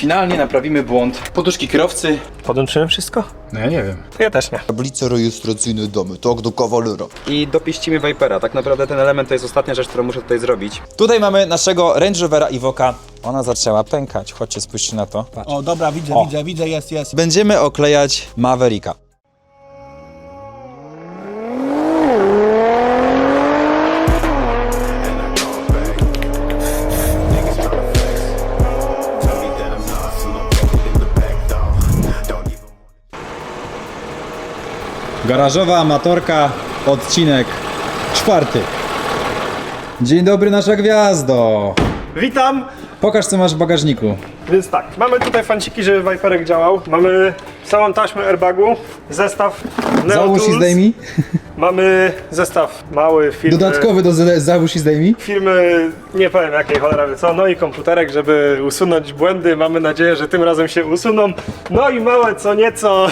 finalnie naprawimy błąd poduszki kierowcy. Podłączyłem wszystko? No ja nie wiem. To ja też nie. Tablice rejestracyjne damy, tak do kawalera. I dopieścimy Vipera. Tak naprawdę ten element to jest ostatnia rzecz, którą muszę tutaj zrobić. Tutaj mamy naszego Range Rovera Evoka. Ona zaczęła pękać, chodźcie spójrzcie na to. Patrz. O, dobra, widzę, O. widzę, widzę, jest, jest. Będziemy oklejać Mavericka. Garażowa amatorka, odcinek czwarty. Dzień dobry, nasza gwiazdo. Witam! Pokaż, co masz w bagażniku. Więc tak, mamy tutaj fanciki, żeby Viperek działał. Mamy całą taśmę airbagu, zestaw Neo Załóż i Tools. zdejmij. Mamy zestaw mały firmy. Dodatkowy do z- załóż i zdejmij. Firmy, nie powiem jakiej cholera wie co, no i komputerek, żeby usunąć błędy. Mamy nadzieję, że tym razem się usuną. No i małe co nieco.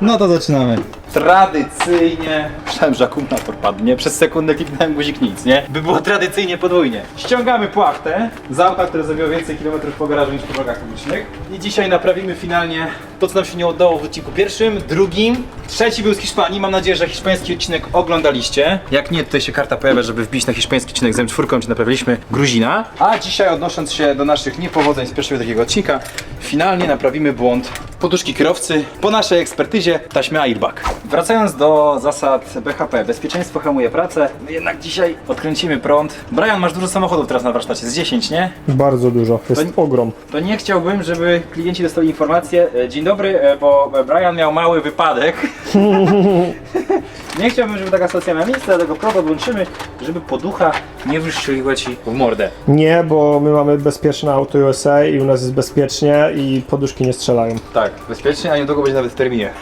No to zaczynamy. Tradycyjnie. Myślałem, że akumulator padnie. Przez sekundę kliknąłem guzik nic, nie? By było tradycyjnie podwójnie. Ściągamy płachtę z auta, które zrobiło więcej kilometrów po garażu niż po drogach publicznych. I dzisiaj naprawimy finalnie to, co nam się nie udało w odcinku pierwszym, drugim. Trzeci był z Hiszpanii. Mam nadzieję, że hiszpański odcinek oglądaliście. Jak nie, tutaj się karta pojawia, żeby wbić na hiszpański odcinek z M4, gdzie naprawiliśmy Gruzina. A dzisiaj, odnosząc się do naszych niepowodzeń z pierwszego takiego odcinka, finalnie naprawimy błąd poduszki kierowcy po naszej ekspertyzie taśmy airbag. Wracając do zasad BHP, bezpieczeństwo hamuje pracę, no jednak dzisiaj odkręcimy prąd. Brian, masz dużo samochodów teraz na warsztacie, z 10, nie? Bardzo dużo, jest To- ogrom. To nie chciałbym, żeby klienci dostali informację, e, dzień dobry, e, bo Brian miał mały wypadek. nie chciałbym, żeby taka sytuacja miała miejsce, dlatego prąd odłączymy, żeby poducha nie wystrzeliła ci w mordę. Nie, bo my mamy bezpieczne auto USA i u nas jest bezpiecznie i poduszki nie strzelają. Tak, bezpiecznie, a niedługo będzie nawet w terminie.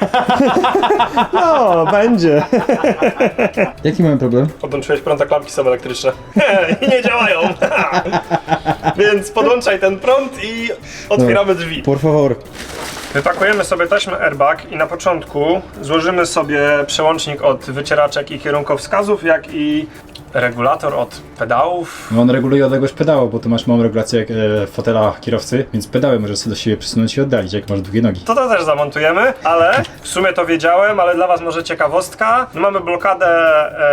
No, będzie. Jaki mamy problem? Podłączyłeś prąd, a klamki są elektryczne. I nie działają. Więc podłączaj ten prąd i otwieramy drzwi. Por favor. Wypakujemy sobie taśmę airbag i na początku złożymy sobie przełącznik od wycieraczek i kierunkowskazów, jak i regulator od pedałów. No on reguluje odległość pedału, bo tu masz małą regulację e, fotela kierowcy, więc pedały możesz sobie do siebie przesunąć i oddalić, jak masz długie nogi. To to też zamontujemy, ale w sumie to wiedziałem, ale dla Was może ciekawostka. Mamy blokadę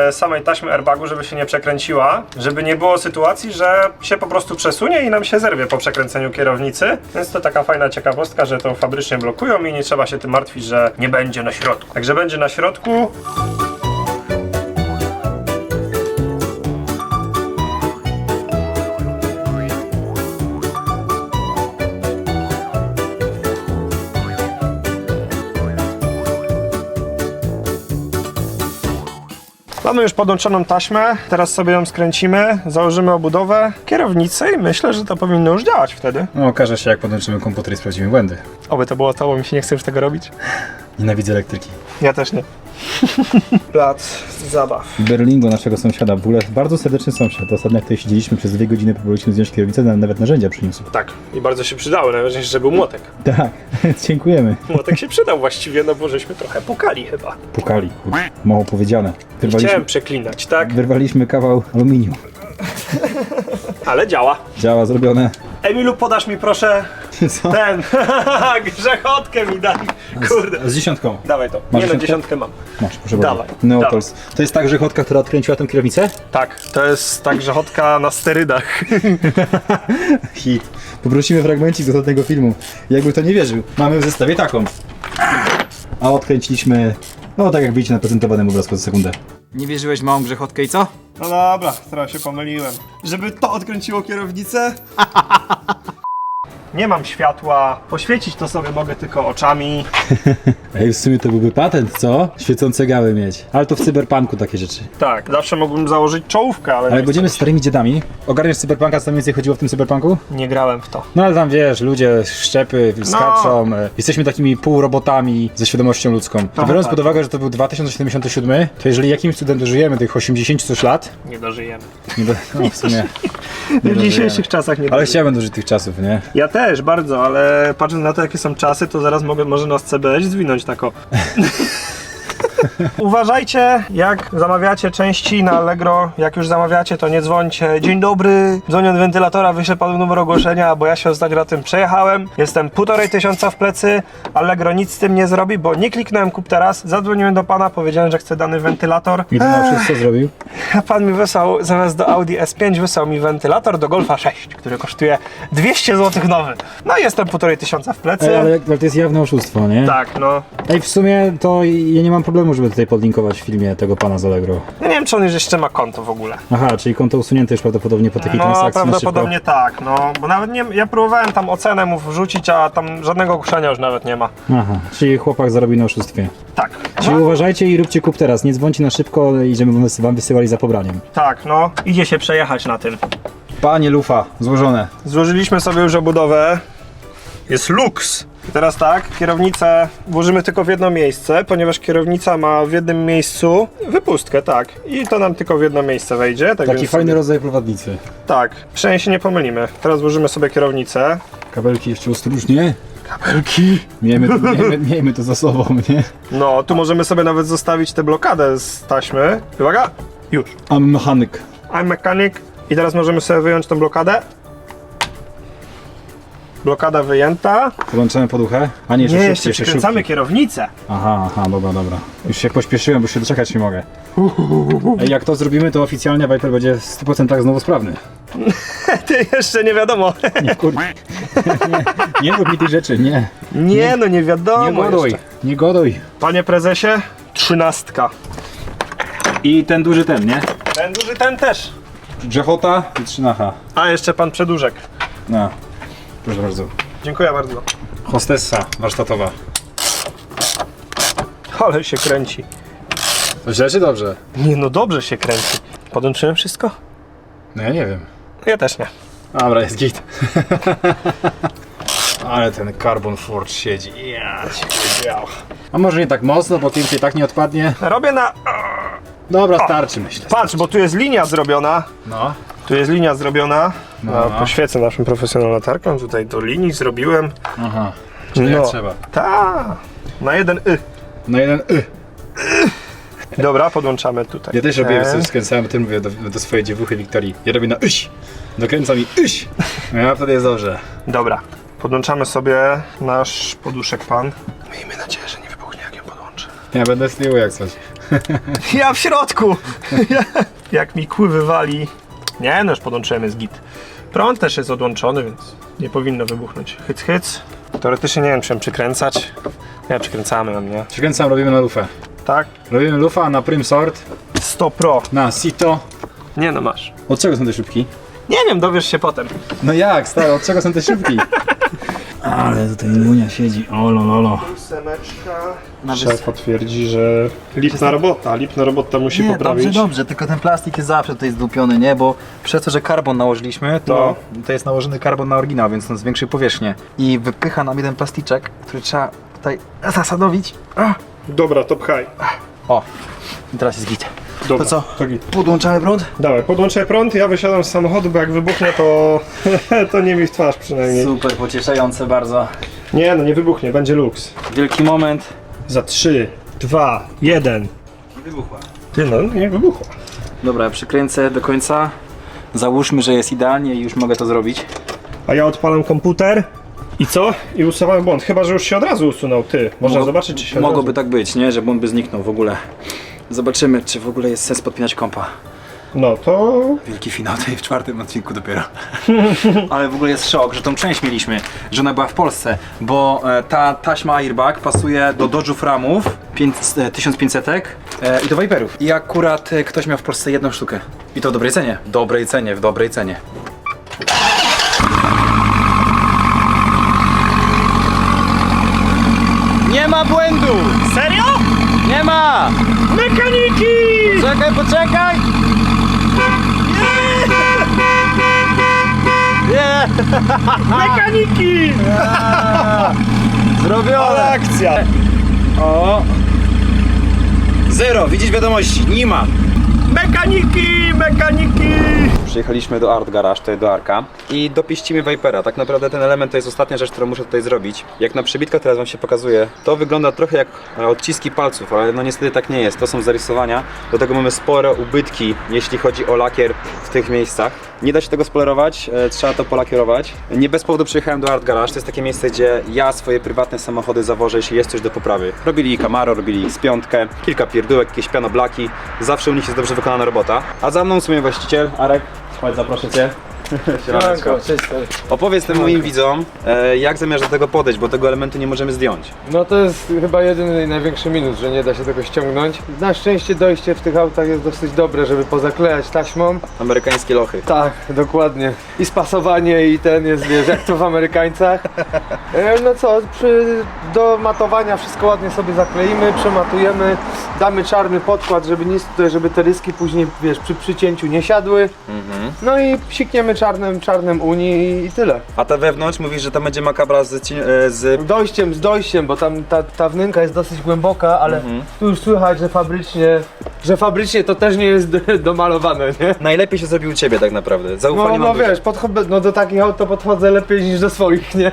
e, samej taśmy airbagu, żeby się nie przekręciła, żeby nie było sytuacji, że się po prostu przesunie i nam się zerwie po przekręceniu kierownicy. Więc to taka fajna ciekawostka, że to fabrycznie blokują i nie trzeba się tym martwić, że nie będzie na środku. Także będzie na środku. Mamy już podłączoną taśmę, teraz sobie ją skręcimy, założymy obudowę kierownicy i myślę, że to powinno już działać wtedy. No okaże się, jak podłączymy komputer i sprawdzimy błędy. Oby to było to, bo mi się nie chce już tego robić. Nienawidzę elektryki. Ja też nie. Plac zabaw. W Berlingu naszego sąsiada w ogóle bardzo serdeczny sąsiad. Ostatnio jak tutaj siedzieliśmy przez dwie godziny, próbowaliśmy zdjąć kierownicę, nam nawet narzędzia przyniósł. Tak, i bardzo się przydały, najważniejsze, że był młotek. Tak, dziękujemy. Młotek się przydał właściwie, no bo żeśmy trochę pukali chyba. Pukali, kurde. mało powiedziane. Wyrwaliśmy, Chciałem przeklinać, tak? wyrwaliśmy kawał aluminium. Ale działa. Działa, zrobione. Emilu, podasz mi proszę Co? ten, grzechotkę mi daj. Kurde. Z dziesiątką. Dawaj to. Masz Nie no, dziesiątkę? dziesiątkę mam. Masz, proszę Dawaj, bardzo. Neotols. To jest ta grzechotka, która odkręciła tę kierownicę? Tak, to jest ta grzechotka na sterydach. Hit. Poprosimy fragmencik do tego filmu. Jakby to nie wierzył. Mamy w zestawie taką. A odkręciliśmy, no tak jak widzicie na prezentowanym obrazku za sekundę. Nie wierzyłeś w małą grzechotkę i co? No dobra, teraz się pomyliłem. Żeby to odkręciło kierownicę? Nie mam światła, poświecić to sobie mogę tylko oczami. Ej, w sumie to byłby patent, co? Świecące gały mieć. Ale to w cyberpunku takie rzeczy. Tak, zawsze mógłbym założyć czołówkę, ale, Ale nie, będziemy starymi dziadami, ogarniasz cyberpunka, co mniej więcej chodziło w tym cyberpunku? nie grałem w to. No ale tam wiesz, ludzie szczepy, skaczą, e, jesteśmy takimi półrobotami ze świadomością ludzką. To biorąc tak. pod uwagę, że to był 2077, to jeżeli jakimś cudem dożyjemy tych 80 coś lat, Nie dożyjemy. nie do, no w sumie W dzisiejszych czasach nie Ale dożyjemy. chciałbym dożyć tych czasów, nie? Ja też, bardzo, ale patrząc na to, jakie są czasy, to zaraz mogę, może nas CBS zwinąć tak o. Uważajcie, jak zamawiacie części na Allegro, jak już zamawiacie, to nie dzwońcie. Dzień dobry, dzwonię od wentylatora, wyślę panu numer ogłoszenia, bo ja się ostatnio na tym przejechałem. Jestem półtorej tysiąca w plecy, Allegro nic z tym nie zrobi, bo nie kliknąłem kup teraz, zadzwoniłem do pana, powiedziałem, że chcę dany wentylator. I na wszystko zrobił? A pan mi wysłał, zamiast do Audi S5, wysłał mi wentylator do Golfa 6, który kosztuje 200 zł nowy. No i jestem półtorej tysiąca w plecy. Ej, ale, ale to jest jawne oszustwo, nie? Tak, no. Ej, w sumie to ja nie mam problemu, żeby tutaj podlinkować w filmie tego pana z Allegro. Ja nie wiem, czy on już jeszcze ma konto w ogóle. Aha, czyli konto usunięte już prawdopodobnie po takiej No, transakcji na prawdopodobnie tak, no. Bo nawet nie, ja próbowałem tam ocenę mu wrzucić, a tam żadnego ogłoszenia już nawet nie ma. Aha, czyli chłopak zarobił na oszustwie. Tak. Czyli uważajcie i róbcie kup teraz, nie dzwońcie na szybko i żeby wam- wam wysyłali za pobraniem. Tak, no. Idzie się przejechać na tym. Panie lufa, złożone. Złożyliśmy sobie już obudowę. Jest luks. I teraz tak, kierownicę włożymy tylko w jedno miejsce, ponieważ kierownica ma w jednym miejscu wypustkę, tak. I to nam tylko w jedno miejsce wejdzie. Tak Taki więc fajny sobie, rodzaj prowadnicy. Tak, przynajmniej się nie pomylimy. Teraz włożymy sobie kierownicę. Kabelki jeszcze ostrożnie. Kabelki. Miejmy, miejmy, miejmy to za sobą, nie? No, tu możemy sobie nawet zostawić tę blokadę z taśmy. Uwaga! Już. A mechanik. I'm mechanic. I teraz możemy sobie wyjąć tą blokadę. Blokada wyjęta. Podłączamy poduchę? A nie, Nie, szybciej, jeszcze szybciej. kierownicę. Aha, aha, dobra, dobra. Już się pośpieszyłem, bo się doczekać nie mogę. Ej, jak to zrobimy, to oficjalnie Viper będzie w 100% znowu sprawny. Ty jeszcze nie wiadomo. Nie, kurde. nie, nie rób mi tych rzeczy, nie. Nie, no nie wiadomo. Nie goduj, jeszcze. nie goduj. Panie prezesie, trzynastka. I ten duży ten, nie? Ten duży ten też. Grzechota i trzynacha. A jeszcze pan przedłużek. No, proszę bardzo. Dziękuję bardzo. Hostessa warsztatowa. Ale się kręci. To źle czy dobrze? Nie no dobrze się kręci. Podłączyłem wszystko? No ja nie wiem. Ja też nie. Dobra, jest git. Ale ten Carbon Forge siedzi. Ja ci powiedział. A może nie tak mocno, bo i tak nie odpadnie. Robię na... Dobra, starczy myślę. Patrz, bo tu jest linia zrobiona. No. Tu jest linia zrobiona. No, No, no. poświecę naszym profesjonalną latarką. Tutaj do linii zrobiłem. Aha. Czyli jak trzeba. Ta. Na jeden y. Na jeden y. Dobra, podłączamy tutaj. Ja też robię, Ten. skręcałem, tym mówię do, do swojej dziewuchy Wiktorii. Ja robię na yś. Dokręcam i yś. No ja wtedy jest dobrze. Dobra. Podłączamy sobie nasz poduszek pan. Miejmy nadzieję, że nie wybuchnie jak ją podłączę. Ja będę z tyłu jak coś. Ja w środku! jak mi kły wywali. Nie, no już podłączyłem, jest git. Prąd też jest odłączony, więc nie powinno wybuchnąć. Hyc, hyc. Teoretycznie nie wiem, czy ją przykręcać. Nie, przykręcamy ją, nie? Przykręcam, robimy na lufę. Tak? Robimy lufa na prim sort, 100 pro. na sito. Nie no, masz. Od czego są te szybki? Nie wiem, dowiesz się potem. No jak, stary, od czego są te szybki? Ale tutaj Munia siedzi, o lololo. Ósemeczka. Szef potwierdzi, że lipna robota, lipna robota musi Nie, poprawić. dobrze, dobrze, tylko ten plastik jest zawsze tutaj zdupiony, nie? Bo przez to, że karbon nałożyliśmy, to, to jest nałożony karbon na oryginał, więc on zwiększy powierzchnię. I wypycha nam jeden plasticzek, który trzeba tutaj zasadowić. A, Dobra, to pchaj. O, i teraz jest git. Dobra, To co? To git. Podłączamy prąd? Dawaj, podłączę prąd, ja wysiadam z samochodu, bo jak wybuchnie, to, to nie mi w twarz przynajmniej. Super, pocieszające bardzo. Nie no, nie wybuchnie, będzie luks. Wielki moment. Za 3, 2, 1. Wybuchła. Ty no, nie wybuchła. Dobra, przykręcę do końca. Załóżmy, że jest idealnie i już mogę to zrobić. A ja odpalam komputer. I co? I usuwam błąd. Chyba, że już się od razu usunął. Ty, można Mo- zobaczyć, czy się od Mogłoby razu... tak być, nie? Żeby on by zniknął w ogóle. Zobaczymy, czy w ogóle jest sens podpinać kompa. No to... Wielki finał tej w czwartym odcinku dopiero. Ale w ogóle jest szok, że tą część mieliśmy, że ona była w Polsce, bo e, ta taśma airbag pasuje do Dodge'ów ramów 5, e, 1500 e, i do Viperów. I akurat e, ktoś miał w Polsce jedną sztukę. I to w dobrej cenie. W dobrej cenie, w dobrej cenie. Nie ma błędu! Ma! Mechaniki! Czekaj, poczekaj! Nie! Mechaniki! Ale Zrobione! akcja! O! Zero, widzisz wiadomości, nie ma! Mechaniki! Mechaniki! Przyjechaliśmy do Art Garage, tutaj do Arka i dopiścimy Vipera. Tak naprawdę ten element to jest ostatnia rzecz, którą muszę tutaj zrobić. Jak na przybitkach teraz wam się pokazuje, to wygląda trochę jak odciski palców, ale no niestety tak nie jest. To są zarysowania. Do tego mamy spore ubytki, jeśli chodzi o lakier w tych miejscach. Nie da się tego spolerować, e, trzeba to polakierować. Nie bez powodu przyjechałem do Art Garage. To jest takie miejsce, gdzie ja swoje prywatne samochody zawożę, jeśli jest coś do poprawy. Robili Camaro, robili z piątkę, kilka pierdółek, jakieś pianoblaki. Zawsze u nich jest dobrze wykonana robota. A za mną w sumie właściciel, Arek. Chodź, zaproszę Cię. Siemaneczko. Opowiedz tym moim widzom, e, jak zamierzasz do tego podejść, bo tego elementu nie możemy zdjąć. No to jest chyba jedyny i największy minus, że nie da się tego ściągnąć. Na szczęście dojście w tych autach jest dosyć dobre, żeby pozaklejać taśmą. Amerykańskie lochy. Tak, dokładnie. I spasowanie i ten jest, wiesz, jak to w Amerykańcach. E, No co, przy, do matowania wszystko ładnie sobie zakleimy, przematujemy, damy czarny podkład, żeby nic tutaj, żeby te ryski później, wiesz, przy przycięciu nie siadły. No i psikniemy czarnym, czarnym uni i, tyle. A ta wewnątrz mówisz, że tam będzie makabra z, ci- e, z Dojściem, z dojściem, bo tam ta, ta wnęka jest dosyć głęboka, ale tu już słychać, że fabrycznie, że fabrycznie to też nie jest do- domalowane, nie? Najlepiej się zrobił u ciebie tak naprawdę. Zaufanie No, mam no duże. wiesz, podchodzę, no do takich aut to podchodzę lepiej niż do swoich, nie?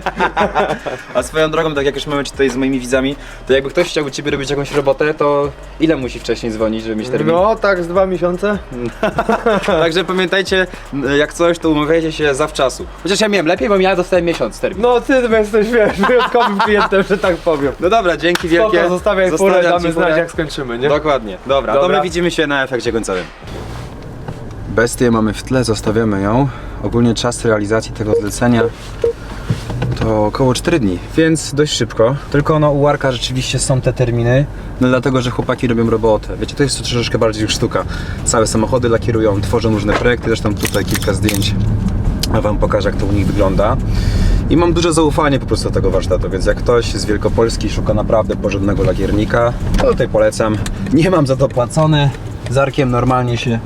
A swoją drogą, tak jak już mamy tutaj z moimi widzami, to jakby ktoś chciał u ciebie robić jakąś robotę, to ile musi wcześniej dzwonić, żeby mieć termin? No tak, z dwa miesiące. Także pamiętajcie, jak coś, to umawiajcie się zawczasu. Chociaż ja miałem lepiej, bo ja dostałem miesiąc termin. No ty jesteś, wiesz, wyjątkowym klientem, że tak powiem. No dobra, dzięki wielkie. Spoko, zostawiaj Zostawiam damy ci znać jak skończymy, nie? Dokładnie. Dobra, to Dobra. my widzimy się na efekcie końcowym. Bestię mamy w tle, zostawiamy ją. Ogólnie czas realizacji tego zlecenia to około 4 dni, więc dość szybko. Tylko no u Arka rzeczywiście są te terminy, no dlatego, że chłopaki robią robotę. Wiecie, to jest troszeczkę bardziej już sztuka. Całe samochody lakierują, tworzą różne projekty, zresztą tutaj kilka zdjęć Wam pokażę, jak to u nich wygląda. I mam duże zaufanie po prostu do tego warsztatu, więc jak ktoś z Wielkopolski szuka naprawdę porządnego lakiernika, to tutaj polecam. Nie mam za to płacone, z Arkiem normalnie się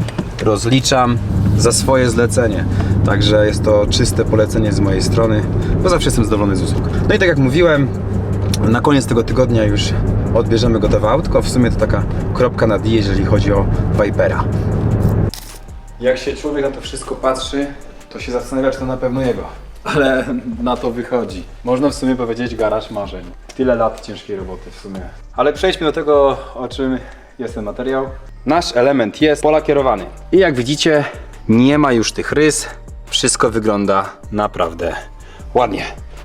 rozliczam za swoje zlecenie. Także jest to czyste polecenie z mojej strony, bo zawsze jestem zadowolony z usług. No i tak jak mówiłem, na koniec tego tygodnia już odbierzemy gotowe autko. W sumie to taka kropka na D, jeżeli chodzi o Vipera. Jak się człowiek na to wszystko patrzy, to się zastanawia, czy to na pewno jego. Ale na to wychodzi. Można w sumie powiedzieć garaż marzeń. Tyle lat ciężkiej roboty w sumie. Ale przejdźmy do tego, o czym jest ten materiał. Nasz element jest polakierowany. I jak widzicie, nie ma już tych rys. Wszystko wygląda naprawdę ładnie.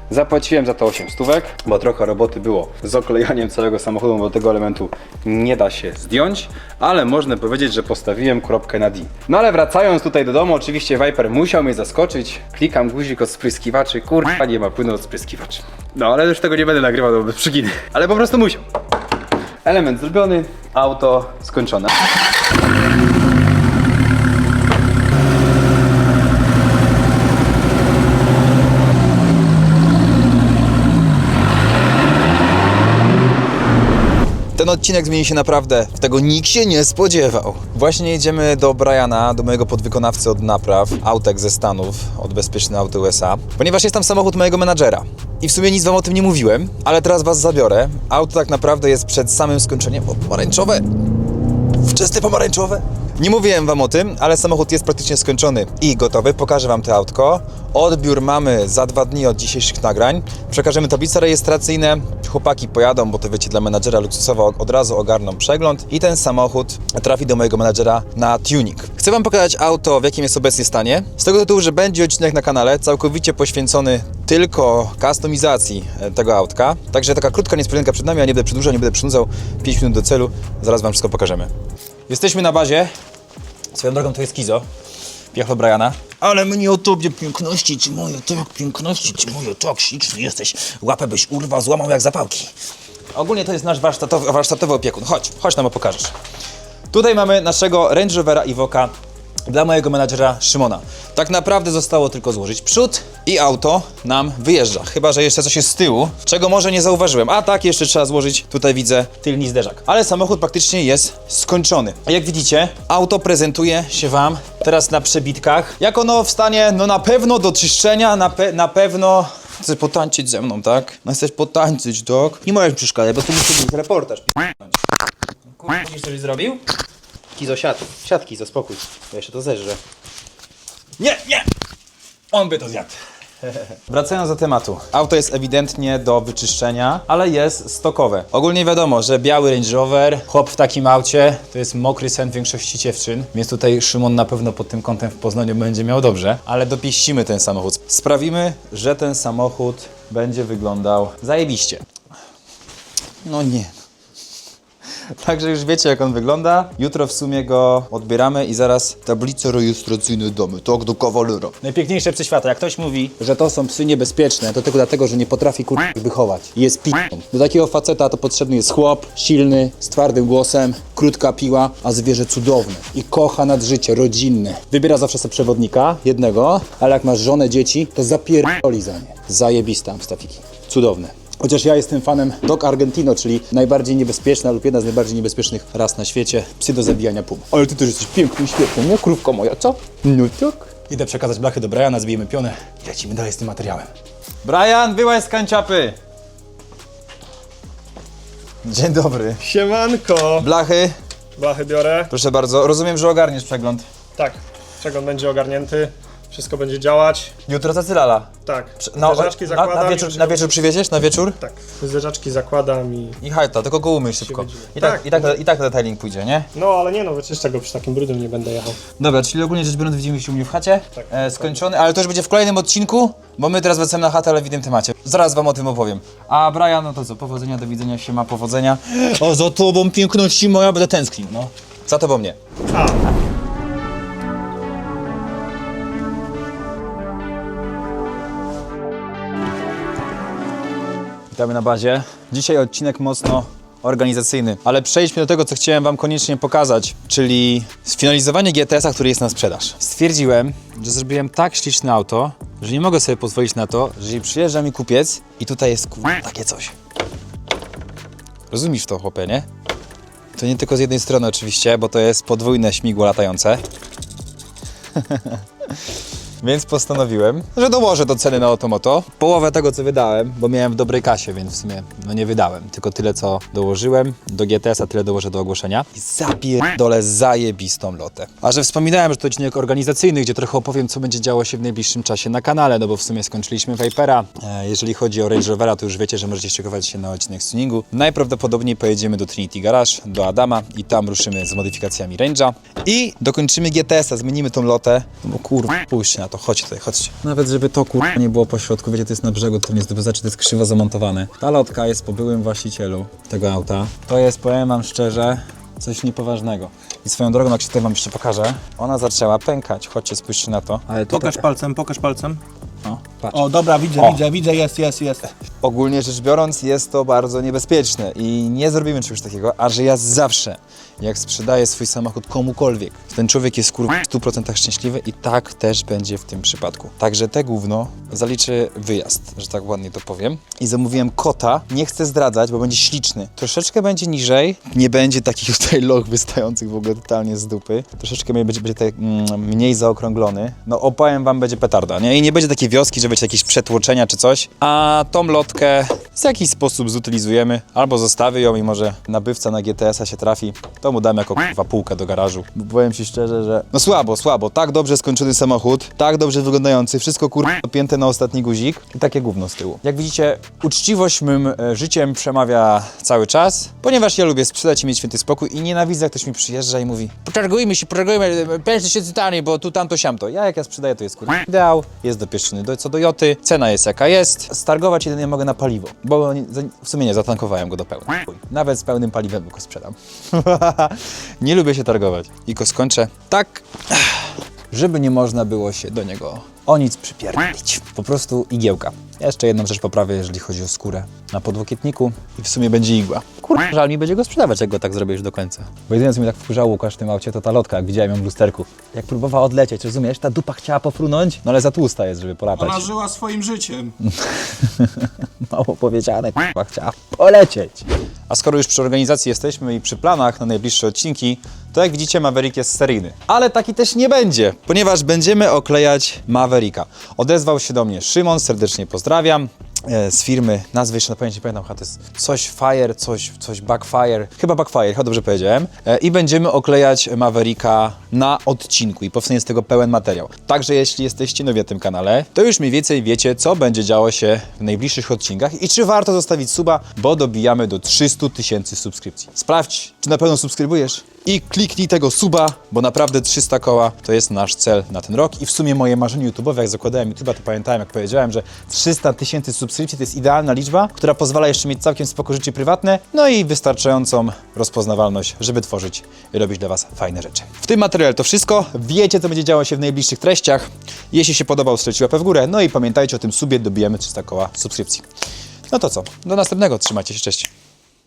Zapłaciłem za to 8 stówek, bo trochę roboty było z oklejaniem całego samochodu, bo tego elementu nie da się zdjąć, ale można powiedzieć, że postawiłem kropkę na D. No ale wracając tutaj do domu, oczywiście Viper musiał mnie zaskoczyć. Klikam guzik od spryskiwaczy, kurwa nie ma płynu od spryskiwaczy. No ale już tego nie będę nagrywał, bo przyginy. Ale po prostu musiał. Element zrobiony, auto skończone. Ten odcinek zmieni się naprawdę. Tego nikt się nie spodziewał. Właśnie jedziemy do Briana, do mojego podwykonawcy od napraw, autek ze Stanów, od Bezpieczne Auto USA, ponieważ jest tam samochód mojego menadżera. I w sumie nic wam o tym nie mówiłem, ale teraz was zabiorę. Auto tak naprawdę jest przed samym skończeniem. O, pomarańczowe! Wczesne pomarańczowe. Nie mówiłem wam o tym, ale samochód jest praktycznie skończony i gotowy. Pokażę wam to autko. Odbiór mamy za dwa dni od dzisiejszych nagrań. Przekażemy tablice rejestracyjne. Chłopaki pojadą, bo to wiecie, dla menadżera luksusowo od razu ogarną przegląd i ten samochód trafi do mojego menadżera na tuning. Chcę wam pokazać auto, w jakim jest obecnie stanie. Z tego tytułu, że będzie odcinek na kanale całkowicie poświęcony tylko kustomizacji e, tego autka. Także taka krótka niespodzianka przed nami, a nie będę przedłużał, nie będę przynudzał. 5 minut do celu, zaraz wam wszystko pokażemy. Jesteśmy na bazie. Swoją drogą to jest Kizo. Piechlo Briana. Ale mnie o tobie piękności, ci moje tak, piękności, ci moje tak, śliczny jesteś. Łapę byś urwał, złamał jak zapałki. Ogólnie to jest nasz warsztatowy, warsztatowy opiekun. Chodź, chodź nam pokażesz. Tutaj mamy naszego Range Rovera Evoca dla mojego menadżera Szymona. Tak naprawdę zostało tylko złożyć przód i auto nam wyjeżdża. Chyba, że jeszcze coś jest z tyłu, czego może nie zauważyłem. A tak, jeszcze trzeba złożyć, tutaj widzę, tylny zderzak. Ale samochód praktycznie jest skończony. A jak widzicie, auto prezentuje się Wam teraz na przebitkach. Jak ono w stanie, no na pewno do czyszczenia, na, pe na pewno... Chcesz potańczyć ze mną, tak? No chcesz potańczyć, dok? Nie możesz przeszkadzać, bo tu musi być reportaż. Kurwa, coś zrobił? Kizo, siad. Siad, Kizo, spokój. Ja jeszcze to zeżrę. Nie, nie! On by to zjadł. Wracając do tematu. Auto jest ewidentnie do wyczyszczenia, ale jest stokowe. Ogólnie wiadomo, że biały Range Rover, chłop w takim aucie, to jest mokry sen większości dziewczyn, więc tutaj Szymon na pewno pod tym kątem w Poznaniu będzie miał dobrze, ale dopieścimy ten samochód. Sprawimy, że ten samochód będzie wyglądał zajebiście. No nie. Także już wiecie jak on wygląda. Jutro w sumie go odbieramy i zaraz tablice rejestracyjne damy, tak do kawalera. Najpiękniejsze psy świata. Jak ktoś mówi, że to są psy niebezpieczne, to tylko dlatego, że nie potrafi kur... wychować. Jest pi... Do takiego faceta to potrzebny jest chłop, silny, z twardym głosem, krótka piła, a zwierzę cudowne. I kocha nad życie, rodzinne. Wybiera zawsze sobie przewodnika, jednego, ale jak masz żonę, dzieci, to zapierdoli za nie. Zajebiste Amstafiki. Cudowne. Chociaż ja jestem fanem Dog Argentino, czyli najbardziej niebezpieczna lub jedna z najbardziej niebezpiecznych ras na świecie, psy do zabijania pum. Ale ty też jesteś piękny i świetny, nie? Krówko moja, co? No tak. Idę przekazać blachy do Briana, zbijemy pionę i lecimy dalej z tym materiałem. Brian, wyłaź z kanciapy! Dzień dobry. Siemanko! Blachy, Blachy biorę. proszę bardzo. Rozumiem, że ogarniesz przegląd. Tak, przegląd będzie ogarnięty, wszystko będzie działać. Jutro zacylala. Tak, No, zderzaczki na, zakładam na, i wieczór, na wieczór przywieziesz? Na wieczór? Tak, zderzaczki zakładam i... I hajta, tylko go umyj szybko. będzie. I tak, Tak. i, tak, i tak detailing pójdzie, nie? No ale nie no, wyczyszczę go przy takim brudem nie będę jechał. Dobra, czyli ogólnie rzecz biorąc widzimy się u mnie w chacie, Tak, e, skończony, ale to już będzie w kolejnym odcinku, bo my teraz wracamy na chatę, ale w innym temacie. Zaraz wam o tym opowiem. A Brian, no to co, powodzenia, do widzenia, się ma powodzenia. O, za tobą piękności moja, będę tęsknił, no. Za tobą nie. A, Witamy na bazie. Dzisiaj odcinek mocno organizacyjny, ale przejdźmy do tego, co chciałem Wam koniecznie pokazać, czyli sfinalizowanie GTS-a, który jest na sprzedaż. Stwierdziłem, że zrobiłem tak śliczne auto, że nie mogę sobie pozwolić na to, że przyjeżdża mi kupiec i tutaj jest kur... takie coś. Rozumiesz to, chłopie, nie? To nie tylko z jednej strony oczywiście, bo to jest podwójne śmigło latające. Więc postanowiłem, że dołożę do ceny na Otomoto. Połowę tego, co wydałem, bo miałem w dobrej kasie, więc w sumie no nie wydałem. Tylko tyle, co dołożyłem do GTS-a, tyle dołożę do ogłoszenia. I zapierdolę zajebistą lotę. A że wspominałem, że to odcinek organizacyjny, gdzie trochę opowiem, co będzie działo się w najbliższym czasie na kanale, no bo w sumie skończyliśmy Vipera. E, jeżeli chodzi o Range Rovera, to już wiecie, że możecie szykować się na odcinek tuningu. Najprawdopodobniej pojedziemy do Trinity Garage, do Adama i tam ruszymy z modyfikacjami Range'a. I dokończymy GTS-a, zmienimy tą lotę. No bo kurwa, pójście na to, chodźcie tutaj, chodźcie. Nawet żeby to kurwa nie było po środku, wiecie, to jest na brzegu, to nie jest, to znaczy, to jest krzywo zamontowane. Ta lotka jest po byłym właścicielu tego auta. To jest, powiem wam szczerze, coś niepoważnego. I swoją drogą, jak się tutaj wam jeszcze pokażę, ona zaczęła pękać, chodźcie, spójrzcie na to. Ale to Pokaż palcem, pokaż palcem. O, patrz. O, dobra, widzę, O. widzę, widzę, jest, jest, jest. Ogólnie rzecz biorąc, jest to bardzo niebezpieczne i nie zrobimy czegoś takiego, a że ja zawsze, jak sprzedaję swój samochód komukolwiek, ten człowiek jest kurwa w 100% szczęśliwy i tak też będzie w tym przypadku. Także te gówno zaliczy wyjazd, że tak ładnie to powiem. I zamówiłem kota, nie chcę zdradzać, bo będzie śliczny. Troszeczkę będzie niżej, nie będzie takich tutaj loch wystających w ogóle totalnie z dupy. Troszeczkę będzie, będzie tutaj, mm, mniej zaokrąglony. No opowiem wam, będzie petarda, nie? I nie będzie takiej wioski, że będzie jakieś przetłoczenia czy coś. A tą lotkę w jakiś sposób zutylizujemy, albo zostawię ją i może nabywca na GTS-a się trafi, to mu dam jako kurwa półkę do garażu. Bo powiem ci szczerze, że no słabo, słabo. Tak dobrze skończony samochód, tak dobrze wyglądający, wszystko kurwa dopięte na ostatni guzik i takie gówno z tyłu. Jak widzicie, uczciwość mym e, życiem przemawia cały czas, ponieważ ja lubię sprzedać i mieć święty spokój i nienawidzę, jak ktoś mi przyjeżdża i mówi potargujmy się, potargujmy, 5 tysięcy taniej, bo tu tamto siamto. Ja jak ja sprzedaję, to jest kurwa ideał, jest dopieszczony do, co do joty, cena jest jaka jest, stargować jedynie mogę na paliwo, bo w sumie nie, zatankowałem go do pełna. Nawet z pełnym paliwem go sprzedam. nie lubię się targować. I go skończę tak, żeby nie można było się do niego o nic przypierdolić. Po prostu igiełka. Jeszcze jedną rzecz poprawię, jeżeli chodzi o skórę na podłokietniku i w sumie będzie igła. Żal mi będzie go sprzedawać, jak go tak zrobię już do końca. Bo jedyne, co mnie tak wkurzało Łukasz w tym aucie, to ta lotka, jak widziałem ją w lusterku. Jak próbowała odlecieć, rozumiesz? Ta dupa chciała pofrunąć, no ale za tłusta jest, żeby polatać. Ona żyła swoim życiem. Mało powiedziane, kurwa, chciała polecieć. A skoro już przy organizacji jesteśmy i przy planach na najbliższe odcinki, to jak widzicie Maverick jest seryjny. Ale taki też nie będzie, ponieważ będziemy oklejać Mavericka. Odezwał się do mnie Szymon, serdecznie pozdrawiam. E, z firmy, nazwy jeszcze na pamięć nie pamiętam, chyba to jest coś Fire, coś, coś Backfire, chyba Backfire, chyba dobrze powiedziałem. E, I będziemy oklejać Mavericka na odcinku i powstanie z tego pełen materiał. Także jeśli jesteście nowi na tym kanale, to już mniej więcej wiecie, co będzie działo się w najbliższych odcinkach i czy warto zostawić suba, bo dobijamy do 300 tysięcy subskrypcji. Sprawdź, czy na pewno subskrybujesz i kliknij tego suba, bo naprawdę 300 koła to jest nasz cel na ten rok i w sumie moje marzenie YouTube'owe, jak zakładałem YouTube'a, to pamiętałem, jak powiedziałem, że 300 tysięcy subskrypcji to jest idealna liczba, która pozwala jeszcze mieć całkiem spoko życie prywatne, no i wystarczającą rozpoznawalność, żeby tworzyć i robić dla Was fajne rzeczy. W tym materiale to wszystko. Wiecie, co będzie działo się w najbliższych treściach. Jeśli się podobał, strzelcie łapę w górę, no i pamiętajcie o tym subie, dobijamy 300 koła subskrypcji. No to co, do następnego, trzymajcie się, cześć.